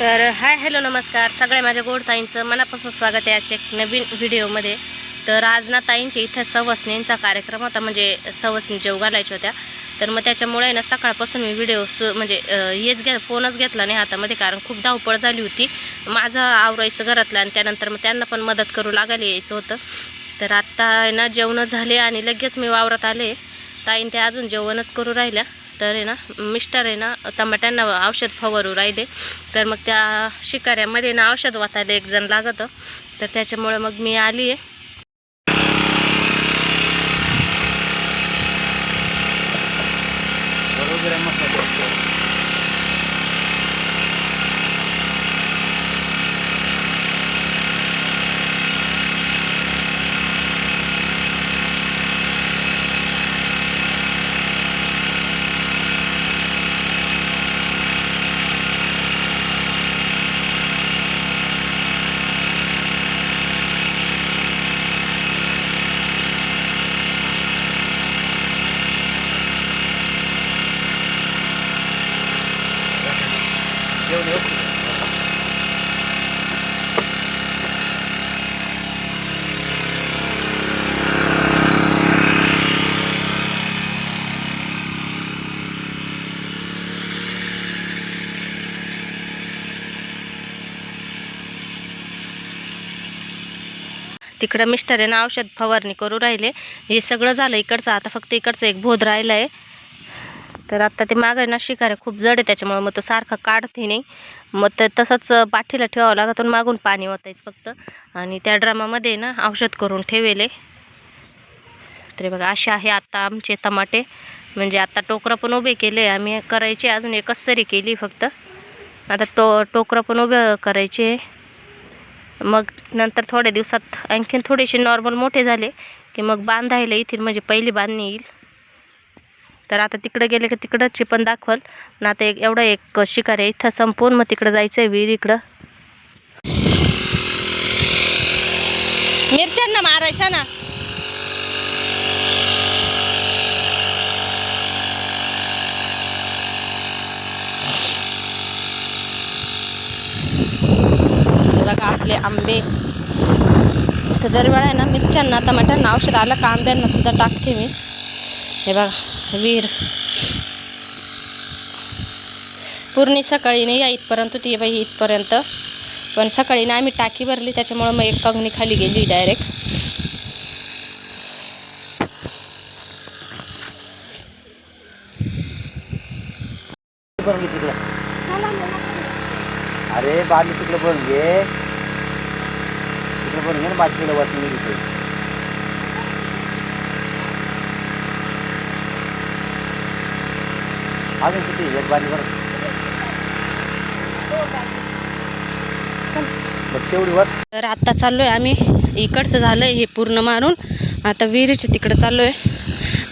तर hi hello नमस्कार. सगळ्या माझ्या गोड ताईंचं मनापासून स्वागत आहे आजच्या एक नवीन व्हिडिओमध्ये. तर आज ना ताईंच्या इथं सवसणींचा कार्यक्रम होता म्हणजे सवसनी जेव घालायच्या होत्या तर मग त्याच्यामुळे ना सकाळपासून मी व्हिडिओ सु म्हणजे हेच घे फोनच घेतला नाही हातामध्ये कारण खूप धावपळ झाली होती. माझं आवरायचं घरातलं आणि त्यानंतर मग त्यांना पण मदत करू लागायला यायचं होतं. तर आत्ता आहे ना जेवणं झाले आणि लगेच मी वावरात आले. ताईन त्या अजून जेवणच करू राहिल्या. तर आहे ना मिस्टर आहे ना टमाट्यांना औषध फवारू राहिले. तर मग त्या शिकाऱ्यामध्ये ना औषध वाचायला एक जण लागतं. तर त्याच्यामुळे मग मी आली आहे. बरोबर आहे मसाला तिकडं मिस्टर औषध फवारणी करू राहिले. हे सगळं झालं इकडचं. आता फक्त इकडचं एक बोध राहिलं आहे तर आता ते मागं ना शिकाऱ्या खूप जड आहे त्याच्यामुळे मग तो सारखा काढते नाही. मग ते तसंच पाठीला ठेवावं लागतं आणि मागून पाणी ओतायचं फक्त. आणि त्या ड्रामामध्ये ना औषध करून ठेवेले तरी बघा असे आहे आत्ता आमचे टमाटे म्हणजे आत्ता टोकरं पण उभे केले आम्ही करायचे अजून एकच सरी केली फक्त. आता तो टोकरं पण उभं करायचे. मग नंतर थोड्या दिवसात आणखीन थोडेसे नॉर्मल मोठे झाले की मग बांधायला येतील म्हणजे पहिली बांधणी येईल. तर आता तिकडे गेले की तिकडंची पण दाखवल. ना आता एक एवढं एक शिकार आहे. इथं संपवून मग तिकडं जायचं आहे विहीर इकडं. मिरच्यांना मारायचा ना. हे बघा आपले आंबे. तर दरवेळा आहे ना मिरच्यांना. टमाट्यांना औषध आलं का आंब्यांना सुद्धा टाकते मी. हे बघा. विहीर पूर्ण सकाळी नाही या इथपर्यंत ती बाई इथपर्यंत. पण सकाळी ना आम्ही टाकी भरली त्याच्यामुळं मग एक पगणी खाली गेली डायरेक्ट अरे बाली तिकडे बनवून घे. तिकडे बनवून घे ना बाकी तिकडे वाचून घे तिथे अजून किती एक बाली बरं. बघ तेवढी वर. तर आत्ता चाललो आहे आम्ही. इकडचं झालं आहे हे पूर्ण मारून. आता विहिरीच्या तिकडं चाललो आहे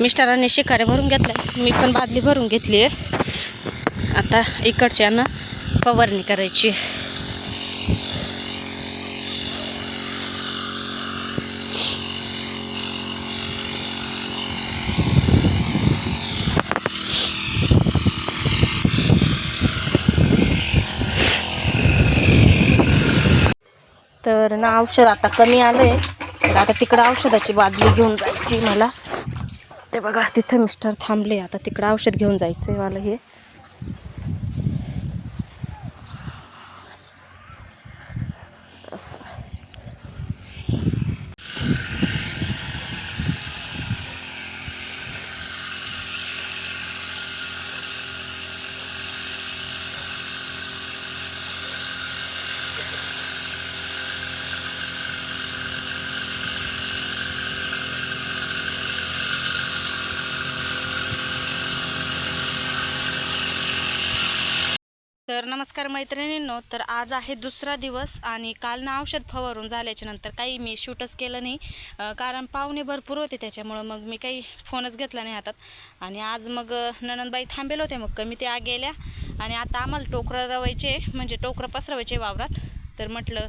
मिस्टरांनी शिकाऱ्या भरून घेतल्या मी पण बादली भरून घेतली आहे आता इकडच्यांना फवारणी करायची आहे. तर ना औषध आता कमी आलं आहे तर आता तिकडं औषधाची बादली घेऊन जायची मला. ते बघा तिथं मिस्टर थांबले. आता तिकडं औषध घेऊन जायचं आहे मला हे. तर नमस्कार मैत्रिणींनो तर आज आहे दुसरा दिवस आणि काल ना औषध फवारून झाल्याच्यानंतर काही मी शूटच केलं नाही. कारण पाहुणे भरपूर होते त्याच्यामुळं मग मी काही फोनच घेतला नाही हातात. आणि आज मग ननंदबाई थांबेल होते मग कमी त्या गेल्या. आणि आता आम्हाला टोकरं रवायचे म्हणजे टोकरं पसरवायचे वावरात. तर म्हटलं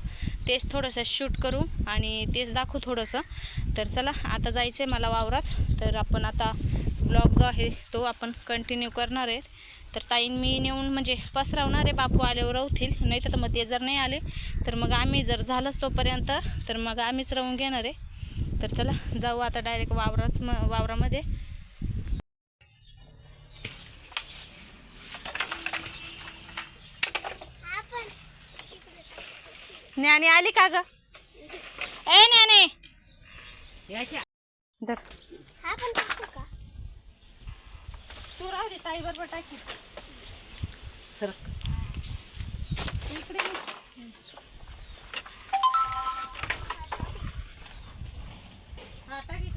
तेच थोडंसं शूट करू आणि तेच दाखवू थोडंसं. तर चला आता जायचं आहे मला वावरात. तर आपण आता ब्लॉग जो आहे तो आपण कंटिन्यू करणार आहे तर ताईन मी नेऊन म्हणजे पसरवणार आहे बापू आल्यावर राहतील नाही तर मग ते जर नाही आले तर मग आम्ही जर झालंच तोपर्यंत तर मग आम्हीच राहून घेणार आहे. तर चला जाऊ आता डायरेक्ट वावराच म वावरामध्ये. ज्ञानी आली का ग? ए ज्ञानी धर. तू राहू दे ताई बरोबर टाकी. सर. इकडे ये. हा, टाक.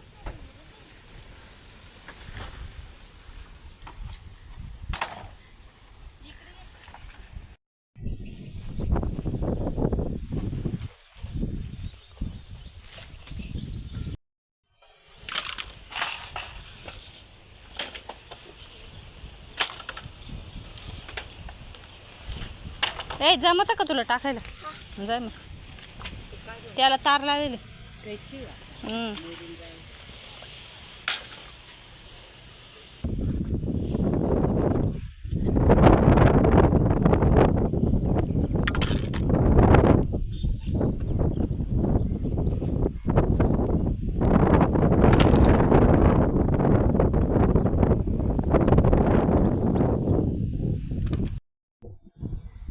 ए जमत का तुला टाकायला? जाय मग. त्याला तार लागेल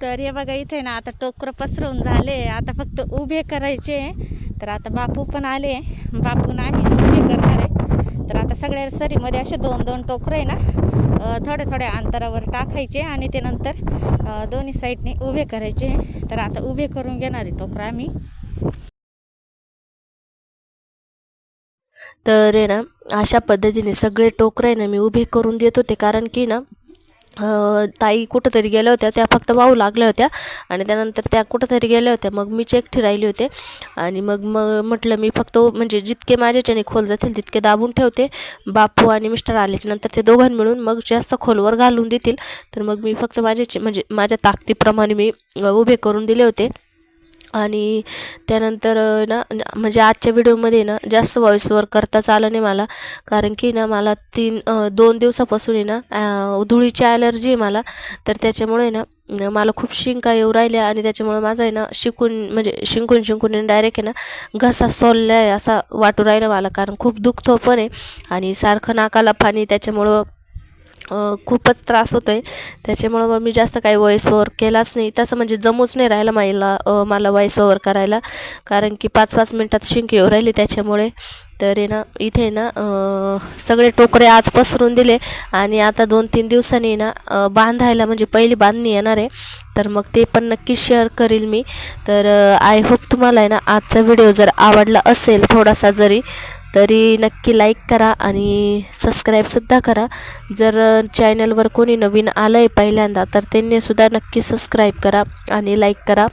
तर हे बघा इथे ना आता टोकरं पसरवून झाले. आता फक्त उभे करायचे. तर आता बापू पण आले. बापून आम्ही उभे करणार आहे. तर आता सगळ्या सरीमध्ये असे दोन दोन टोकरं आहे ना थोड्या थोड्या अंतरावर टाकायचे आणि ते नंतर दोन्ही साईडने उभे करायचे. तर आता उभे करून घेणार आहे टोकरं आम्ही. तर आहे ना अशा पद्धतीने सगळे टोकरं आहे ना मी उभे करून देत होते. कारण की ना ताई कुठंतरी गेल्या होत्या त्या फक्त वाहू लागल्या होत्या आणि त्यानंतर त्या कुठंतरी गेल्या होत्या. मग मीच एकटी राहिली होते आणि मग मग म्हटलं मी फक्त म्हणजे जितके माझ्याच्याने खोल जातील तितके दाबून ठेवते. बापू आणि मिस्टर आल्याच्यानंतर ते दोघां मिळून मग जास्त खोलवर घालून देतील. तर मग मी फक्त माझ्याचे म्हणजे माझ्या ताकदीप्रमाणे मी उभे करून दिले होते. आणि त्यानंतर ना म्हणजे आजच्या व्हिडिओमध्ये ना जास्त व्हॉइसवर करताच आलं नाही मला. कारण की ना मला तीन दोन दिवसापासून आहे ना धुळीची ॲलर्जी आहे मला. तर त्याच्यामुळे ना मला खूप शिंका येऊ राहिल्या आणि त्याच्यामुळे माझा आहे ना शिकून म्हणजे शिंकून शिंकून डायरेक्ट आहे ना घसा सोलला आहे असा वाटू राहिला मला. कारण खूप दुखतो पण आहे आणि सारखं नाकाला पाणी त्याच्यामुळं खूपच त्रास होतो आहे त्याच्यामुळं मग मी जास्त काही वॉईस ओवर केलाच नाही. तसं म्हणजे जमूच नाही राहिलं मला मला वॉईस ओवर करायला. कारण की पाच पाच मिनटात शिंकी येऊ राहिली त्याच्यामुळे. तर आहे ना इथे ना सगळे टोकरे आज पसरून दिले. आणि आता दोन तीन दिवसांनी ना बांधायला म्हणजे पहिली बांधणी येणार आहे. तर मग ते पण नक्की शेअर करील मी. तर आय होप तुम्हाला आहे ना आजचा व्हिडिओ जर आवडला असेल थोडासा जरी तरी नक्की लाईक करा आणि सबस्क्राईबसुद्धा करा. जर चॅनलवर कोणी नवीन आलं आहे पहिल्यांदा तर त्यांनीसुद्धा नक्की सबस्क्राईब करा आणि लाईक करा.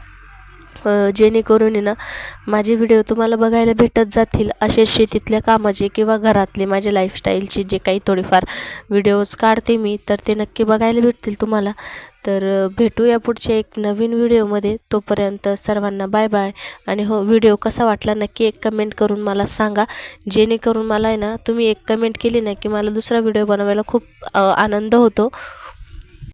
जेणेकरून आहे ना माझे व्हिडिओ तुम्हाला बघायला भेटत जातील असे शेतीतल्या कामाचे किंवा घरातले माझे लाईफस्टाईलचे जे काही थोडेफार व्हिडिओज काढते मी तर ते नक्की बघायला भेटतील तुम्हाला. तर भेटूया पुढच्या एक नवीन व्हिडिओमध्ये तोपर्यंत सर्वांना बाय बाय आणि हो व्हिडिओ कसा वाटला नक्की एक कमेंट करून मला सांगा. जेणेकरून मला आहे ना तुम्ही एक कमेंट केली ना की मला दुसरा व्हिडिओ बनवायला खूप आनंद होतो.